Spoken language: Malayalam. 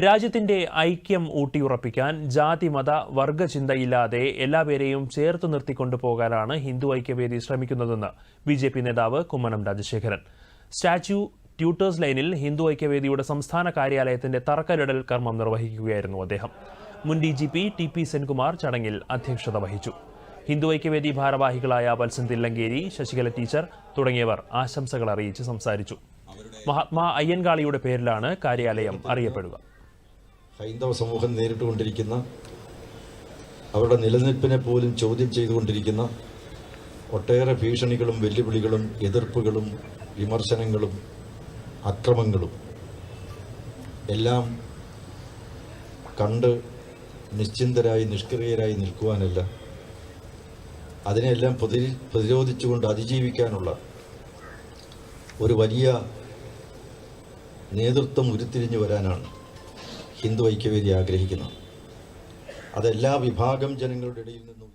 രാജ്യത്തിന്റെ ഐക്യം ഊട്ടിയുറപ്പിക്കാൻ ജാതി മത വർഗചിന്തയില്ലാതെ എല്ലാവരെയും ചേർത്ത് നിർത്തിക്കൊണ്ടു പോകാനാണ് ഹിന്ദു ഐക്യവേദി ശ്രമിക്കുന്നതെന്ന് ബി ജെ പി നേതാവ് കുമ്മനം രാജശേഖരൻ. സ്റ്റാച്യു ട്യൂട്ടേഴ്സ് ലൈനിൽ ഹിന്ദു ഐക്യവേദിയുടെ സംസ്ഥാന കാര്യാലയത്തിന്റെ തറക്കല്ലിടൽ കർമ്മം നിർവഹിക്കുകയായിരുന്നു അദ്ദേഹം. മുൻ D G P T P Senkumar ചടങ്ങിൽ അധ്യക്ഷത വഹിച്ചു. ഹിന്ദു ഐക്യവേദി ഭാരവാഹികളായ വത്സൻ തില്ലങ്കേരി ശശികല ടീച്ചർ തുടങ്ങിയവർ ആശംസകൾ അറിയിച്ച് സംസാരിച്ചു. മഹാത്മാ അയ്യൻകാളിയുടെ പേരിലാണ് കാര്യാലയം അറിയപ്പെടുക. ഹൈന്ദവ സമൂഹം നേരിട്ടുകൊണ്ടിരിക്കുന്ന അവരുടെ നിലനിൽപ്പിനെ പോലും ചോദ്യം ചെയ്തുകൊണ്ടിരിക്കുന്ന ഒട്ടേറെ ഭീഷണികളും വെല്ലുവിളികളും എതിർപ്പുകളും വിമർശനങ്ങളും അക്രമങ്ങളും എല്ലാം കണ്ട് നിശ്ചിന്തരായി നിഷ്ക്രിയരായി നിൽക്കുവാനല്ല. അതിനെല്ലാം പ്രതി പ്രതിരോധിച്ചുകൊണ്ട് അതിജീവിക്കാനുള്ള ഒരു വലിയ നേതൃത്വം ഉരുത്തിരിഞ്ഞു വരാനാണ്. ഹിന്ദു ഐക്യവേദി ആഗ്രഹിക്കുന്നത് അതെല്ലാ വിഭാഗം ജനങ്ങളുടെ ഇടയിൽ നിന്നും